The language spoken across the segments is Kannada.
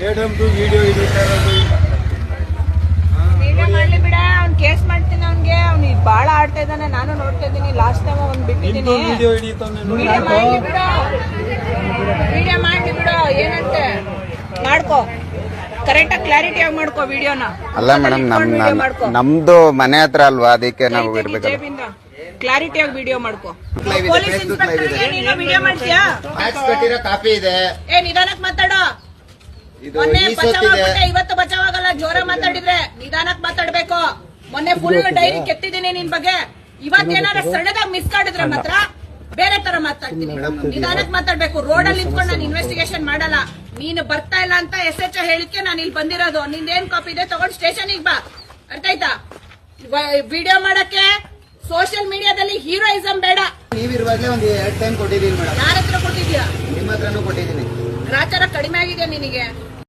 ಮೇಡಮ್ದು ವಿಡಿಯೋ ವಿಡಿಯೋ ಮಾಡ್ಲಿ ಬಿಡ ಅವ್ನ್ ಕೇಸ್ ಮಾಡ್ತೀನಿ ಅವ್ನ್ಗೆ. ಅವ್ನು ಬಾಳ ಆಡ್ತಾ ಇದ್ದಾನೆ ನಾನು ನೋಡ್ತಾ ಇದ್ದೀನಿ. ಲಾಸ್ಟ್ ಟೈಮ್ ಅವ್ನ್ ನಿಂದು ಬಿಟ್ಟಿದ್ದೀನಿ ವಿಡಿಯೋ ಹಿಡಿತಾನೆ ನೋಡಿ. ವಿಡಿಯೋ ಮಾಡ್ಲಿ ಬಿಡು. ವಿಡಿಯೋ ಮಾಡ್ಲಿ ಬಿಡು ಏನಂತೆ? ಮಾಡ್ಕೋ. ಕರೆಕ್ಟ್ ಆಗಿ ಕ್ಲಾರಿಟಿ ಆಗಿ ಮಾಡ್ಕೋ ವಿಡಿಯೋನ ಅಲ್ಲ ಮೇಡಮ್ ನಮ್ ಮಾಡ್ಕೋ ನಮ್- ನಮ್ದು ಮನೆ ಹತ್ರ ಅಲ್ವಾ? ಅದಕ್ಕೆ ನಾವು ಇರ್ಬೇಕಲ್ಲ. ಕ್ಲಾರಿಟಿ ಆಗಿ ವಿಡಿಯೋ ಮಾಡ್ಕೋ. ಪೊಲೀಸ್ ಇನ್ಸ್ಪೆಕ್ಟರ್ಗೆ ನೀನು ವಿಡಿಯೋ ಮಾಡ್ತೀಯಾ? ಕಾಪಿ ಇದೆ. ಏ ನಿಧಾನಕ್ ಮಾತಾಡೋ. ಇದು ಮೊನ್ನೆ ಈ ಬಚಾವ್ ಸೊತ್ತಿದೆ ಆಗ್ಬಿಟ್ಟೆ, ಇವತ್ತು ಬಚಾವಾಗಲ್ಲ ಜೋರ ಮಾತಾಡಿದ್ರೆ ನಿಧಾನಕ್ ಮಾತಾಡ್ಬೇಕು. ಮೊನ್ನೆ ಫುಲ್ ಡೈರಿ ಕೆತ್ತಿದ್ದೀನಿ ನಿನ್ ಬಗ್ಗೆ. ಇವತ್ತೇನಾರ ಸಣ್ಣದಾಗ ಮಿಸ್ ಮಾಡಿದ್ರೆ ಮಾತ್ರ ಬೇರೆ ತರ ಮಾತಾಡ್ತೀನಿ. ನಿಧಾನಕ್ ಮಾತಾಡ್ಬೇಕು. ರೋಡ್ ಅಲ್ಲಿ ನಿಂತ್ಕೊಂಡು ನಾನು ಇನ್ವೆಸ್ಟಿಗೇಷನ್ ಮಾಡಲ್ಲ. ನೀನು ಬರ್ತಾ ಇಲ್ಲ ಅಂತ ಎಸ್ ಎಚ್ ಹೇಳಿಕೆ ನಾನು ಇಲ್ಲಿ ಬಂದಿರೋದು. ನಿಂದೇನ್ ಕಾಪಿ ಇದೆ? ತಗೊಂಡ್ ಸ್ಟೇಷನ್ಗೆ ಬಾ. ಅರ್ಥ ಆಯ್ತಾ ವಿಡಿಯೋ ಮಾಡಕ್ಕೆ ಸೋಷಿಯಲ್ ಮೀಡಿಯಾದಲ್ಲಿ ಹೀರೋಯಿಸಂ ಬೇಡ. ನೀವಿರುವಾಗಲೇ ಒಂದು ಎರಡು ಟೈಮ್ ಕೊಟ್ಟಿದ್ದೀನಿ ಮೇಡಮ್. ಯಾರ ಹತ್ರ ಕೊಟ್ಟಿದ್ಯಾ ನಿಮ್ಮ ಹತ್ರನೂ ಕೊಟ್ಟಿದ್ದೀನಿ. ಗ್ರಾಚಾರ ಕಡಿಮೆ ಆಗಿದೆ ನಿನಗೆ.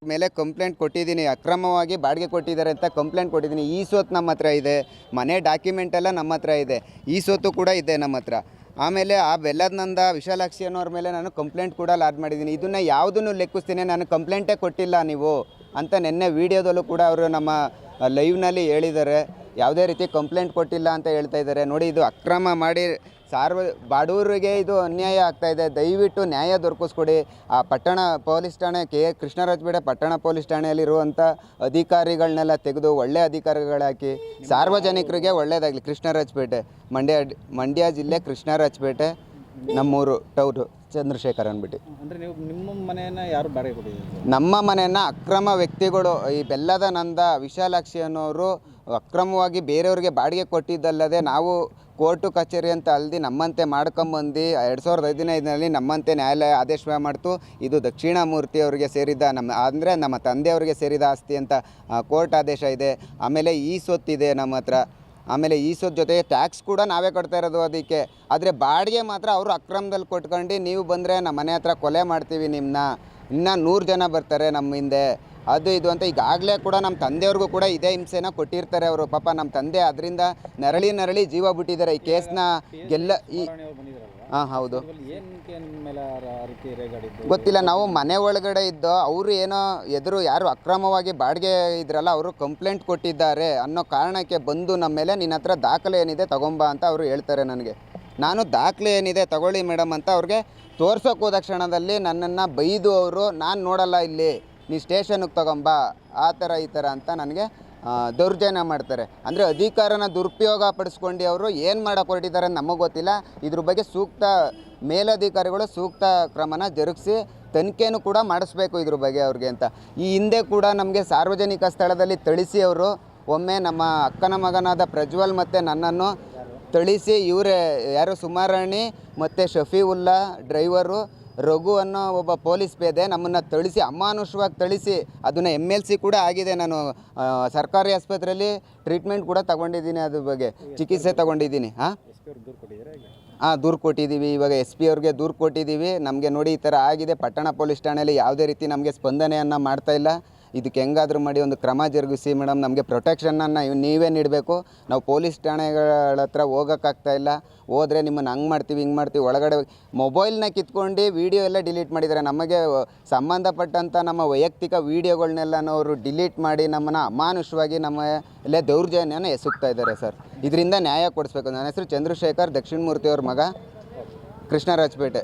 ಮೇಲೆ ಕಂಪ್ಲೇಂಟ್ ಕೊಟ್ಟಿದ್ದೀನಿ, ಅಕ್ರಮವಾಗಿ ಬಾಡಿಗೆ ಕೊಟ್ಟಿದ್ದಾರೆ ಅಂತ ಕಂಪ್ಲೇಂಟ್ ಕೊಟ್ಟಿದ್ದೀನಿ, ಈ ಸೊತ್ತು ನಮ್ಮ ಹತ್ರ ಇದೆ, ಮನೆ ಡಾಕ್ಯುಮೆಂಟ್ ಎಲ್ಲ ನಮ್ಮ ಹತ್ರ ಇದೆ, ಈ ಸೊತ್ತು ಕೂಡ ಇದೆ ನಮ್ಮ ಹತ್ರ. ಆಮೇಲೆ ಆ ಬೆಲ್ಲದನಂದ ವಿಶಾಲಾಕ್ಷಿ ಅನ್ನೋರ ಮೇಲೆ ನಾನು ಕಂಪ್ಲೇಂಟ್ ಕೂಡ ಲಾಡ್ ಮಾಡಿದ್ದೀನಿ. ಇದನ್ನು ಯಾವುದನ್ನು ಲೆಕ್ಕಿಸ್ತೀನಿ? ನಾನು ಕಂಪ್ಲೇಂಟೇ ಕೊಟ್ಟಿಲ್ಲ ನೀವು ಅಂತ ನಿನ್ನೆ ವೀಡಿಯೋದಲ್ಲೂ ಕೂಡ ಅವರು ನಮ್ಮ ಲೈವ್ನಲ್ಲಿ ಹೇಳಿದ್ದಾರೆ. ಯಾವುದೇ ರೀತಿ ಕಂಪ್ಲೇಂಟ್ ಕೊಟ್ಟಿಲ್ಲ ಅಂತ ಹೇಳ್ತಾ ಇದ್ದಾರೆ. ನೋಡಿ, ಇದು ಅಕ್ರಮ ಮಾಡಿ ಸಾರ್ವ ಬಡವರಿಗೆ ಇದು ಅನ್ಯಾಯ ಆಗ್ತಾ ಇದೆ. ದಯವಿಟ್ಟು ನ್ಯಾಯ ದೊರಕಿಸ್ಕೊಡಿ. ಆ ಪಟ್ಟಣ ಪೊಲೀಸ್ ಠಾಣೆ ಕೆ. ಕೃಷ್ಣರಾಜಪೇಟೆ ಪಟ್ಟಣ ಪೊಲೀಸ್ ಠಾಣೆಯಲ್ಲಿರುವಂಥ ಅಧಿಕಾರಿಗಳನ್ನೆಲ್ಲ ತೆಗೆದು ಒಳ್ಳೆ ಅಧಿಕಾರಿಗಳಾಕಿ ಸಾರ್ವಜನಿಕರಿಗೆ ಒಳ್ಳೆಯದಾಗಲಿ ಕೃಷ್ಣರಾಜಪೇಟೆ ಮಂಡ್ಯ ಮಂಡ್ಯ ಜಿಲ್ಲೆ ಕೃಷ್ಣರಾಜಪೇಟೆ ನಮ್ಮೂರು ಟೌರು ಚಂದ್ರಶೇಖರ್ ಅಂದ್ಬಿಟ್ಟು. ಅಂದರೆ ನೀವು ನಿಮ್ಮ ಮನೆಯನ್ನ ಯಾರು ಬಾಡಿಗೆ ಕೊಟ್ಟಿದ್ದೀರಿ? ನಮ್ಮ ಮನೆಯನ್ನು ಅಕ್ರಮ ವ್ಯಕ್ತಿಗಳು ಈ ಬೆಲ್ಲದ ನಂದ ವಿಶಾಲಾಕ್ಷಿ ಅನ್ನೋರು ಅಕ್ರಮವಾಗಿ ಬೇರೆಯವ್ರಿಗೆ ಬಾಡಿಗೆ ಕೊಟ್ಟಿದ್ದಲ್ಲದೆ ನಾವು ಕೋರ್ಟು ಕಚೇರಿ ಅಂತ ಅಲ್ದಿ ನಮ್ಮಂತೆ ಮಾಡ್ಕೊಂಬಂದು ಎರಡು ಸಾವಿರದ ಹದಿನೈದರಲ್ಲಿ ನಮ್ಮಂತೆ ನ್ಯಾಯಾಲಯ ಆದೇಶ ಮಾಡ್ತು. ಇದು ದಕ್ಷಿಣಾಮೂರ್ತಿ ಅವರಿಗೆ ಸೇರಿದ ನಮ್ಮ ಅಂದರೆ ನಮ್ಮ ತಂದೆಯವರಿಗೆ ಸೇರಿದ ಆಸ್ತಿ ಅಂತ ಕೋರ್ಟ್ ಆದೇಶ ಇದೆ. ಆಮೇಲೆ ಈ ಸೊತ್ತಿದೆ ನಮ್ಮ ಹತ್ರ. ಆಮೇಲೆ ಈ ಸೊತ್ತು ಜೊತೆಗೆ ಟ್ಯಾಕ್ಸ್ ಕೂಡ ನಾವೇ ಕೊಡ್ತಾ ಇರೋದು ಅದಕ್ಕೆ. ಆದರೆ ಬಾಡಿಗೆ ಮಾತ್ರ ಅವರು ಅಕ್ರಮದಲ್ಲಿ ಕೊಟ್ಕೊಂಡು ನೀವು ಬಂದರೆ ನಮ್ಮ ಮನೆ ಹತ್ರ ಕೊಲೆ ಮಾಡ್ತೀವಿ ನಿಮ್ಮನ್ನ ಇನ್ನೂ ನೂರು ಜನ ಬರ್ತಾರೆ ನಮ್ಮ ಹಿಂದೆ. ಅದು ಇದು ಅಂತ ಈಗಾಗಲೇ ಕೂಡ ನಮ್ಮ ತಂದೆಯವ್ರಿಗೂ ಕೂಡ ಇದೇ ಹಿಂಸೆನ ಕೊಟ್ಟಿರ್ತಾರೆ ಅವರು. ಪಾಪ ನಮ್ಮ ತಂದೆ ಅದರಿಂದ ನರಳಿ ನರಳಿ ಜೀವ ಬಿಟ್ಟಿದ್ದಾರೆ. ಈ ಕೇಸ್ನ ಗೆಲ್ಲ ಈ ಹಾಂ ಹೌದು. ಗೊತ್ತಿಲ್ಲ. ನಾವು ಮನೆ ಒಳಗಡೆ ಇದ್ದೋ ಅವರು ಏನೋ ಎದುರು ಯಾರು ಅಕ್ರಮವಾಗಿ ಬಾಡಿಗೆ ಇದ್ರಲ್ಲ ಅವರು ಕಂಪ್ಲೇಂಟ್ ಕೊಟ್ಟಿದ್ದಾರೆ ಅನ್ನೋ ಕಾರಣಕ್ಕೆ ಬಂದು ನಮ್ಮ ಮೇಲೆ ನಿನ್ನ ಹತ್ರ ದಾಖಲೆ ಏನಿದೆ ತಗೊಂಬ ಅಂತ ಅವರು ಹೇಳ್ತಾರೆ ನನಗೆ. ನಾನು ದಾಖಲೆ ಏನಿದೆ ತಗೊಳ್ಳಿ ಮೇಡಮ್ ಅಂತ ಅವ್ರಿಗೆ ತೋರ್ಸೋಕೆ ಹೋದ ಕ್ಷಣದಲ್ಲಿ ನನ್ನನ್ನು ಬೈದು ಅವರು ನಾನು ನೋಡಲ್ಲ ಇಲ್ಲಿ. ನೀ ಸ್ಟೇಷನ್ಗೆ ತಗೊಂಬಾ, ಆ ಥರ ಈ ಥರ ಅಂತ ನನಗೆ ದೌರ್ಜನ್ಯ ಮಾಡ್ತಾರೆ. ಅಂದರೆ ಅಧಿಕಾರನ ದುರುಪಯೋಗ ಪಡಿಸ್ಕೊಂಡು ಅವರು ಏನು ಮಾಡೋಕ್ಕೆ ಹೊರಟಿದ್ದಾರೆ ನಮಗೆ ಗೊತ್ತಿಲ್ಲ. ಇದ್ರ ಬಗ್ಗೆ ಸೂಕ್ತ ಮೇಲಧಿಕಾರಿಗಳು ಸೂಕ್ತ ಕ್ರಮನ ಜರುಗಿಸಿ ತನಿಖೆನೂ ಕೂಡ ಮಾಡಿಸ್ಬೇಕು ಇದ್ರ ಬಗ್ಗೆ ಅವ್ರಿಗೆ ಅಂತ. ಈ ಹಿಂದೆ ಕೂಡ ನಮಗೆ ಸಾರ್ವಜನಿಕ ಸ್ಥಳದಲ್ಲಿ ಥಳಿಸಿ ಅವರು, ಒಮ್ಮೆ ನಮ್ಮ ಅಕ್ಕನ ಮಗನಾದ ಪ್ರಜ್ವಲ್ ಮತ್ತು ನನ್ನನ್ನು ಥಳಿಸಿ, ಇವರೇ ಯಾರು ಸುಮಾರಾಣಿ ಮತ್ತು ಶಫೀವುಲ್ಲಾ, ಡ್ರೈವರು ರಘು ಅನ್ನೋ ಒಬ್ಬ ಪೊಲೀಸ್ ಪೇದೆ ನಮ್ಮನ್ನು ತಳಿಸಿ ಅಮಾನುಷವಾಗಿ ತಳಿಸಿ ಅದನ್ನು ಎಂ ಎಲ್ ಸಿ ಕೂಡ ಆಗಿದೆ. ನಾನು ಸರ್ಕಾರಿ ಆಸ್ಪತ್ರೆಯಲ್ಲಿ ಟ್ರೀಟ್ಮೆಂಟ್ ಕೂಡ ತಗೊಂಡಿದ್ದೀನಿ ಅದ್ರ ಬಗ್ಗೆ. ಚಿಕಿತ್ಸೆ ತಗೊಂಡಿದ್ದೀನಿ. ಹಾಂ ಹಾಂ ದೂರು ಕೊಟ್ಟಿದ್ದೀವಿ. ಇವಾಗ ಎಸ್ ಪಿ ಅವ್ರಿಗೆ ದೂರು ಕೊಟ್ಟಿದ್ದೀವಿ. ನಮಗೆ ನೋಡಿ ಈ ಥರ ಆಗಿದೆ. ಪಟ್ಟಣ ಪೊಲೀಸ್ ಠಾಣೆಯಲ್ಲಿ ಯಾವುದೇ ರೀತಿ ನಮಗೆ ಸ್ಪಂದನೆಯನ್ನು ಮಾಡ್ತಾ ಇಲ್ಲ. ಇದಕ್ಕೆ ಹೆಂಗಾದರೂ ಮಾಡಿ ಒಂದು ಕ್ರಮ ಜರುಗಿಸಿ ಮೇಡಮ್, ನಮಗೆ ಪ್ರೊಟೆಕ್ಷನನ್ನು ನೀವೇ ನೀಡಬೇಕು. ನಾವು ಪೊಲೀಸ್ ಠಾಣೆಗಳ ಹತ್ರ ಹೋಗೋಕ್ಕಾಗ್ತಾ ಇಲ್ಲ. ಹೋದರೆ ನಿಮ್ಮನ್ನು ಹಂಗೆ ಮಾಡ್ತೀವಿ, ಹಿಂಗೆ ಮಾಡ್ತೀವಿ. ಒಳಗಡೆ ಮೊಬೈಲ್ನ ಕಿತ್ಕೊಂಡು ವೀಡಿಯೋ ಎಲ್ಲ ಡಿಲೀಟ್ ಮಾಡಿದ್ದಾರೆ. ನಮಗೆ ಸಂಬಂಧಪಟ್ಟಂಥ ನಮ್ಮ ವೈಯಕ್ತಿಕ ವೀಡಿಯೋಗಳನ್ನೆಲ್ಲನೂ ಅವರು ಡಿಲೀಟ್ ಮಾಡಿ ನಮ್ಮನ್ನು ಅಮಾನುಷವಾಗಿ ನಮ್ಮ ಎಲ್ಲ ದೌರ್ಜನ್ಯನ ಎಸಗ್ತಾ ಇದ್ದಾರೆ ಸರ್. ಇದರಿಂದ ನ್ಯಾಯ ಕೊಡಿಸ್ಬೇಕು. ನನ್ನ ಹೆಸರು ಚಂದ್ರಶೇಖರ್ ದಕ್ಷಿಣ ಮೂರ್ತಿಯವ್ರ ಮಗ, ಕೃಷ್ಣರಾಜಪೇಟೆ.